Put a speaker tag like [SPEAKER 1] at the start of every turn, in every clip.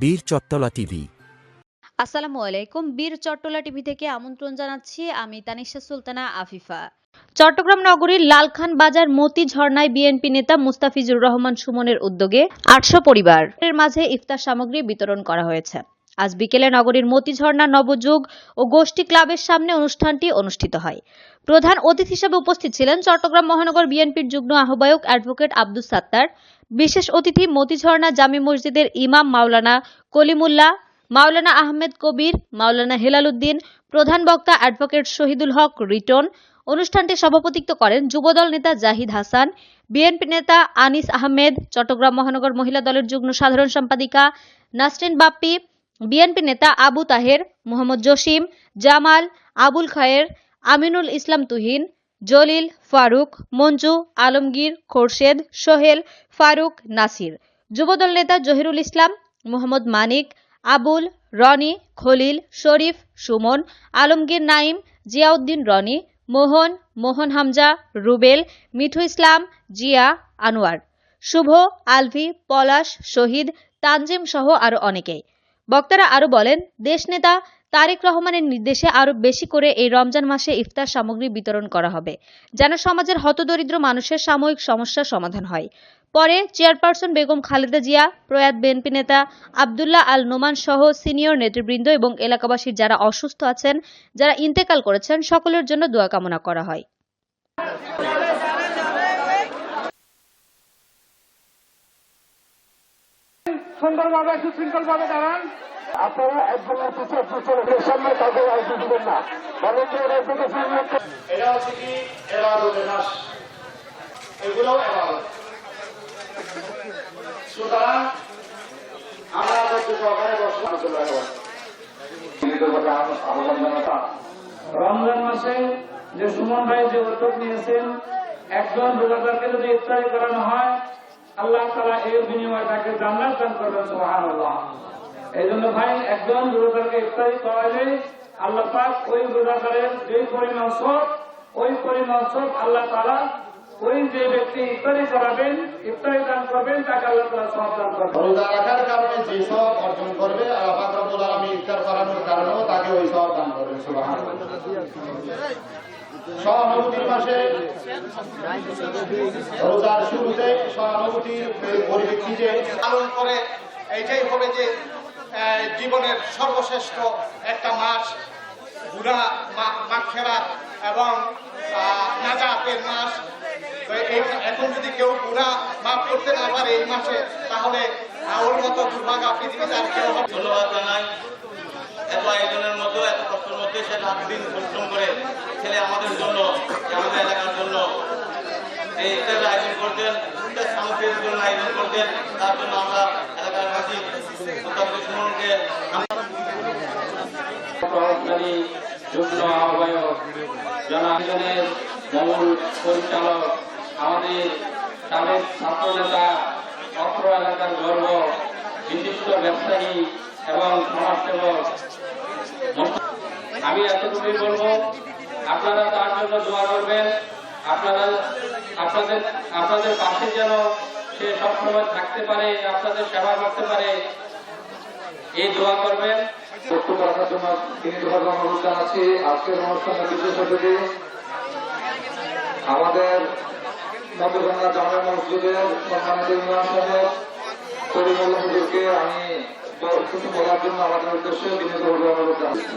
[SPEAKER 1] বীর চট্টলা টিভি।
[SPEAKER 2] আসসালামু আলাইকুম, বীর চট্টলা টিভি থেকে আমন্ত্রণ জানাচ্ছি আমি তানিশা সুলতানা আফিফা। চট্টগ্রাম নগরীর লালখান বাজার মতি ঝর্ণায় বিএনপি নেতা মুস্তাফিজুর রহমান সুমনের উদ্যোগে আটশো পরিবারের মাঝে ইফতার সামগ্রী বিতরণ করা হয়েছে। আজ বিকেলে নগরীর মতিঝর্ণা নবযুগ ও গোষ্ঠী ক্লাবের সামনে অনুষ্ঠানটি অনুষ্ঠিত হয়। প্রধান অতিথি হিসেবে উপস্থিত ছিলেন চট্টগ্রাম মহানগর বিএনপির যুগ্ম আহ্বায়ক অ্যাডভোকেট আব্দুস সাত্তার, বিশেষ অতিথি মতিঝর্ণা জামি মসজিদের ইমাম মাওলানা কলিমুল্লাহ, মাওলানা আহমেদ কবির, মাওলানা হেলাল উদ্দিন প্রধান বক্তা অ্যাডভোকেট শহীদুল হক রিটন, অনুষ্ঠানটি সভাপতিত্ব করেন যুবদল নেতা জাহিদ হাসান, বিএনপি নেতা আনিস আহমেদ, চট্টগ্রাম মহানগর মহিলা দলের যুগ্ম সাধারণ সম্পাদিকা নাসরিন বাপ্পি বিএনপি নেতা আবু তাহের, মোহাম্মদ জসিম, জামাল, আবুল খায়ের, আমিনুল ইসলাম তুহিন, জলিল ফারুক, মঞ্জু, আলমগীর, খোরশেদ, সোহেল, ফারুক, নাসির। যুবদল নেতা জহিরুল ইসলাম, মোহাম্মদ মানিক, আবুল, রনি, খলিল, শরীফ, সুমন, আলমগীর নাইম জিয়াউদ্দিন রনি, মোহন মোহন হামজা, রুবেল, মিঠু ইসলাম, জিয়া, আনোয়ার। শুভ, আলভি, পলাশ, শহীদ, তানজিম সহ আরও অনেকেই। বক্তারা আরও বলেন দেশনেতা তারেক রহমানের নির্দেশে আরও বেশি করে এই রমজান মাসে ইফতার সামগ্রী বিতরণ করা হবে, যেন সমাজের হতদরিদ্র মানুষের সাময়িক সমস্যার সমাধান হয়। পরে চেয়ারপারসন বেগম খালেদা জিয়া, প্রয়াত বিএনপি নেতা আবদুল্লাহ আল নোমান সহ সিনিয়র নেতৃবৃন্দ এবং এলাকাবাসীর যারা অসুস্থ আছেন, যারা ইন্তেকাল করেছেন, সকলের জন্য দোয়া কামনা করা হয়।
[SPEAKER 3] সুন্দরভাবে সুশৃঙ্খলভাবে দাঁড়ান। আপনারা একজনের পিছিয়ে পিছনে সামনে কাউকে আইডি দিবেন না। বলেন যে এরা
[SPEAKER 4] হচ্ছে কি? এগুলো সুতরাং আমরা ধৈর্য সহকারে বসবাস
[SPEAKER 5] রমজান মাসে যে সুমন ভাই যে উদ্যোগ নিয়েছেন একজন রোজাদারকে যদি ইফতারি করানো হয় আল্লাহ তারা এই বিনিময়ে তাকে জান্নাত দান করবেন সুহান এই জন্য ভাই, একজন রোজাদারকে ইফতারি করাইলে আল্লাহ পাক ওই রোজাদারের যে পরিমাণ সব, ওই পরিমাণ সব আল্লাহ তারা ওই যে ব্যক্তি ইফতারি করাবেন, ইফতারি দান করবেন, তাকে আল্লাহ তারা সব দান করবেন।
[SPEAKER 4] রোজা রাখার কারণে যে সব অর্জন করবে, আল্লাহ পাক রব্বুল আলামিন ইফতার করানোর কারণেও তাকে ওই সব দান করবেন, সুবহানাল্লাহ। সহানুভূতির মাসে রোজার শুরুতে সহানুভূতির পরিপ্রেক্ষিতে
[SPEAKER 6] পালন করে এইটাই হবে যে জীবনের সর্বশ্রেষ্ঠ একটা মাস গুণা মাক্ষেরা এবং নাজাতের মাস। এখন যদি কেউ গুণা মাফ করতে না পারে এই মাসে তাহলে ওর মতো দুর্ভাগা পৃথিবীতে আর কেউ হবে
[SPEAKER 7] ধন্যবাদ জানাই এত আয়োজনের মধ্যে এত কষ্টের মধ্যে সে রাত দিন পরিশ্রম করে ছেলে আমাদের জন্য আমাদের এলাকার জন্য এই ইফতারের আয়োজন করতেন সামগ্রীর জন্য আয়োজন করতেন, তার জন্য আমরা এলাকার মোতাবেক সুমনকে
[SPEAKER 5] মূল আমাদের এলাকার ব্যবসায়ী এবং আমি এতটুকুই বলব আপনারা তার জন্য দোয়া করবেন। আপনারা আপনাদের আপনাদের পাশে যেন সে সবসময় থাকতে পারে আপনাদের সেবা করতে পারে এই দোয়া করবেন।
[SPEAKER 3] বক্তব্য রাখার জন্য তিনি ধর্ম অনুরোধ জানাচ্ছি। আজকের অনুষ্ঠানের বিশেষ অতিথি আমাদের নবগঙ্গা জামা মসজিদের সম্মানিত ইমাম সাহেব করিমুল হুজুরকে আমি কিছু বলার জন্য আমাদের উদ্দেশ্যে বিনীতভাবে অনুরোধ জানাচ্ছি।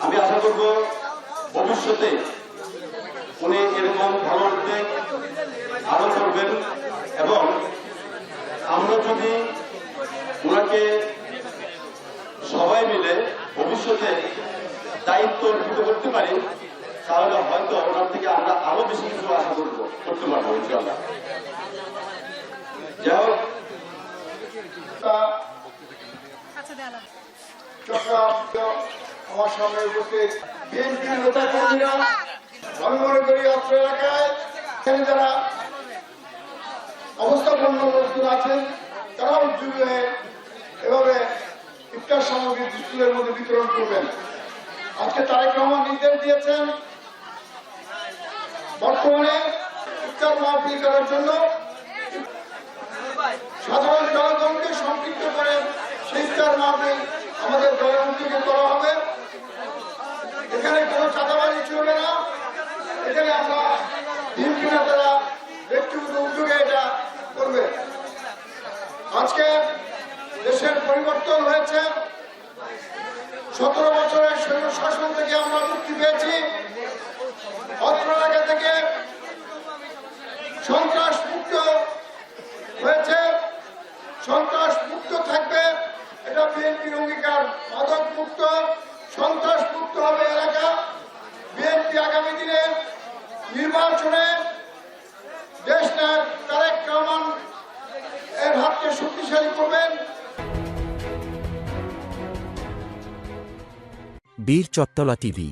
[SPEAKER 4] আমি আশা করব ভবিষ্যতে উনি এরকম ভালো উদ্যোগ আরও করবেন এবং আমরা যদি ওনাকে সবাই মিলে ভবিষ্যতে দায়িত্ব অর্পিত করতে পারি তাহলে হয়তো ওনার থেকে আমরা আরও বেশি কিছু আশা করব করতে পারব ইনশাআল্লাহ। যাই হোক
[SPEAKER 1] চট্টগ্রাম আমার সামনে উপস্থিত আজকে রহমান নির্দেশ দিয়েছেন, বর্তমানে ইফতার মাহফিল করার জন্য সাধারণ জনগণকে সম্পৃক্ত করে সেই ইফতার মাহফিল আমাদের উদ্যোগে করা হবে এখানে কোনো চাঁদাবাজি চলবে না এখানে আমরা বিএনপি নেতারা ব্যক্তিগত উদ্যোগে এটা করবে আজকে দেশের পরিবর্তন হয়েছে। সতেরো বছরের সৈন্য শাসন থেকে আমরা মুক্তি পেয়েছি। অত্র এলাকা থেকে সন্ত্রাস মুক্ত হয়েছে। সন্ত্রাস মুক্ত থাকবে, এটা বিএনপির অঙ্গীকার। মাদক মুক্ত, সন্ত্রাস মুক্ত হবে এলাকা। বিএনপি আগামী দিনে নির্বাচনে
[SPEAKER 8] বীর চত্তলা টিভি।